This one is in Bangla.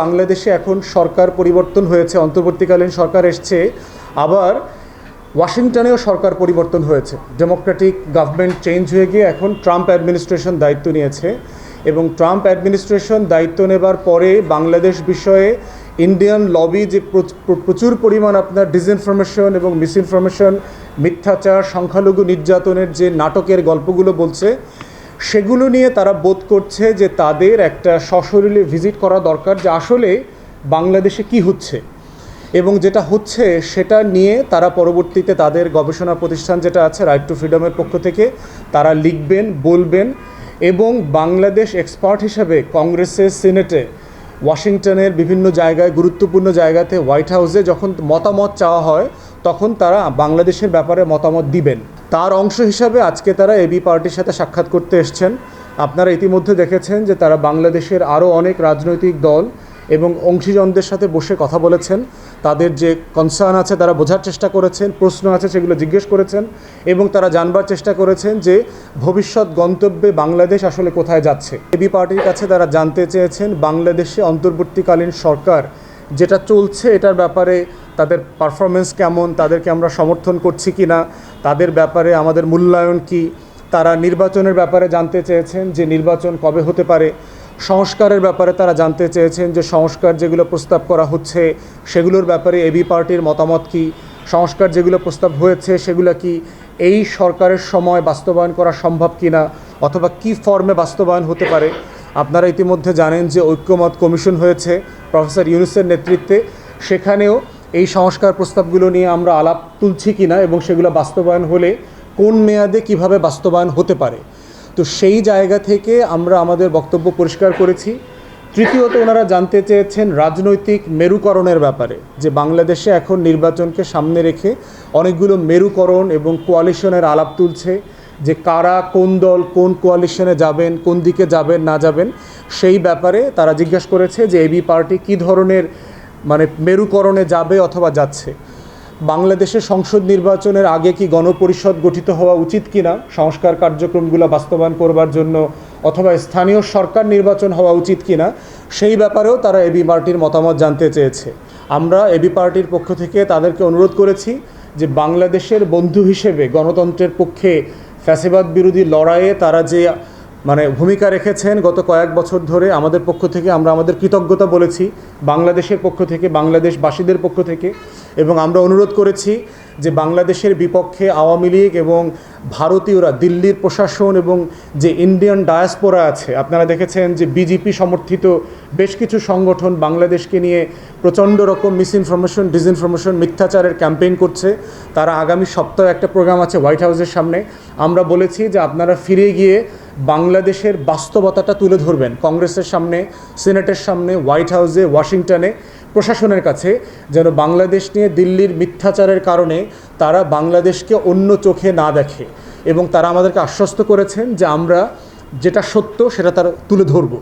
বাংলাদেশে এখন সরকার পরিবর্তন হয়েছে। অন্তর্বর্তীকালীন সরকার এসছে, আবার ওয়াশিংটনেও সরকার পরিবর্তন হয়েছে। ডেমোক্রেটিক গভর্নমেন্ট চেঞ্জ হয়ে গিয়ে এখন ট্রাম্প অ্যাডমিনিস্ট্রেশন দায়িত্ব নিয়েছে এবং ট্রাম্প অ্যাডমিনিস্ট্রেশন দায়িত্ব নেবার পরে বাংলাদেশ বিষয়ে ইন্ডিয়ান লবি যে প্রচ- প্রচুর পরিমাণ আপনার ডিসইনফরমেশন এবং মিসইনফরমেশন মিথ্যাচার, সংখ্যালঘু নির্যাতনের যে নাটকের গল্পগুলো বলছে সেগুলো নিয়ে তারা বোধ করছে যে তাদের একটা সশরীরে ভিজিট করা দরকার যে আসলে বাংলাদেশে কি হচ্ছে। এবং যেটা হচ্ছে সেটা নিয়ে তারা পরবর্তীতে তাদের গবেষণা প্রতিষ্ঠান যেটা আছে রাইট টু ফ্রিডমের পক্ষ থেকে তারা লিখবেন, বলবেন এবং বাংলাদেশ এক্সপার্ট হিসাবে কংগ্রেসের সিনেটে ওয়াশিংটনের বিভিন্ন জায়গায়, গুরুত্বপূর্ণ জায়গাতে হোয়াইট হাউসে যখন মতামত চাওয়া হয়, তখন তারা বাংলাদেশের ব্যাপারে মতামত দিবেন। তার অংশ হিসাবে আজকে তারা এবি পার্টির সাথে সাক্ষাৎ করতে এসছেন। আপনারা ইতিমধ্যে দেখেছেন যে তারা বাংলাদেশের আরও অনেক রাজনৈতিক দল এবং অংশীজনদের সাথে বসে কথা বলেছেন। তাদের যে কনসার্ন আছে তারা বোঝার চেষ্টা করেছেন, প্রশ্ন আছে সেগুলো জিজ্ঞেস করেছেন এবং তারা জানবার চেষ্টা করেছেন যে ভবিষ্যৎ গন্তব্যে বাংলাদেশ আসলে কোথায় যাচ্ছে। এবি পার্টির কাছে তারা জানতে চেয়েছেন বাংলাদেশে অন্তর্বর্তীকালীন সরকার যেটা চলছে এটার ব্যাপারে তাদের পারফরমেন্স কেমন, তাদেরকে আমরা সমর্থন করছি কি না তাদের ব্যাপারে আমাদের মূল্যায়ন কি? তারা নির্বাচনের ব্যাপারে জানতে চেয়েছেন যে নির্বাচন কবে হতে পারে। সংস্কারের ব্যাপারে তারা জানতে চেয়েছেন যে সংস্কার যেগুলো প্রস্তাব করা হচ্ছে, সেগুলোর ব্যাপারে এবি পার্টির মতামত কি? সংস্কার যেগুলো প্রস্তাব হয়েছে, সেগুলো কি এই সরকারের সময় বাস্তবায়ন করা সম্ভব কি না অথবা কি ফর্মে বাস্তবায়ন হতে পারে? আপনারা ইতিমধ্যে জানেন যে ঐক্যমত কমিশন হয়েছে প্রফেসর ইউনুসের নেতৃত্বে। সেখানেও এই সংস্কার প্রস্তাবগুলো নিয়ে আমরা আলাপ তুলছি কিনা এবং সেগুলো বাস্তবায়ন হলে কোন মেয়াদে কীভাবে বাস্তবায়ন হতে পারে? তো সেই জায়গা থেকে আমরা আমাদের বক্তব্য পরিষ্কার করেছি। তৃতীয়ত, ওনারা জানতে চেয়েছেন রাজনৈতিক মেরুকরণের ব্যাপারে, যে বাংলাদেশে এখন নির্বাচনকে সামনে রেখে অনেকগুলো মেরুকরণ এবং কোয়ালিশনের আলাপ তুলছে, যে কারা কোন দল কোন কোয়ালিশনে যাবেন, কোন দিকে যাবেন, না যাবেন, সেই ব্যাপারে তারা জিজ্ঞাসা করেছে যে এবি পার্টি কী ধরনের মানে মেরুকরণে যাবে অথবা যাচ্ছে। বাংলাদেশের সংসদ নির্বাচনের আগে কি গণপরিষদ গঠিত হওয়া উচিত কিনা, সংস্কার কার্যক্রমগুলো বাস্তবায়ন করবার জন্য অথবা স্থানীয় সরকার নির্বাচন হওয়া উচিত কিনা, সেই ব্যাপারেও তারা এবি পার্টির মতামত জানতে চেয়েছে। আমরা এবি পার্টির পক্ষ থেকে তাদেরকে অনুরোধ করেছি যে বাংলাদেশের বন্ধু হিসেবে গণতন্ত্রের পক্ষে ফ্যাসিবাদ বিরোধী লড়াইয়ে তারা যে মানে ভূমিকা রেখেছেন গত কয়েক বছর ধরে আমাদের পক্ষ থেকে, আমরা আমাদের কৃতজ্ঞতা বলেছি বাংলাদেশের পক্ষ থেকে, বাংলাদেশবাসীদের পক্ষ থেকে, এবং আমরা অনুরোধ করেছি যে বাংলাদেশের বিপক্ষে আওয়ামী লীগ এবং ভারতীয়রা, দিল্লির প্রশাসন এবং যে ইন্ডিয়ান ডায়াসপোরা আছে, আপনারা দেখেছেন যে বিজেপি সমর্থিত বেশ কিছু সংগঠন বাংলাদেশকে নিয়ে প্রচণ্ড রকম মিসইনফরমেশন ডিসইনফরমেশন মিথ্যাচারের ক্যাম্পেইন করছে। তারা আগামী সপ্তাহে একটা প্রোগ্রাম আছে হোয়াইট হাউসের সামনে। আমরা বলেছি যে আপনারা ফিরে গিয়ে বাংলাদেশের বাস্তবতাটা তুলে ধরবেন। কংগ্রেসের সামনে, সিনেটের সামনে, হোয়াইট হাউসে, ওয়াশিংটনে, প্রশাসনের কাছে, যেন বাংলাদেশ নিয়ে দিল্লির মিথ্যাচারের কারণে তারা বাংলাদেশকে অন্য চোখে না দেখে এবং তারা আমাদেরকে আশ্বস্ত করেছেন যে আমরা যেটা সত্য সেটা তারা তুলে ধরবো।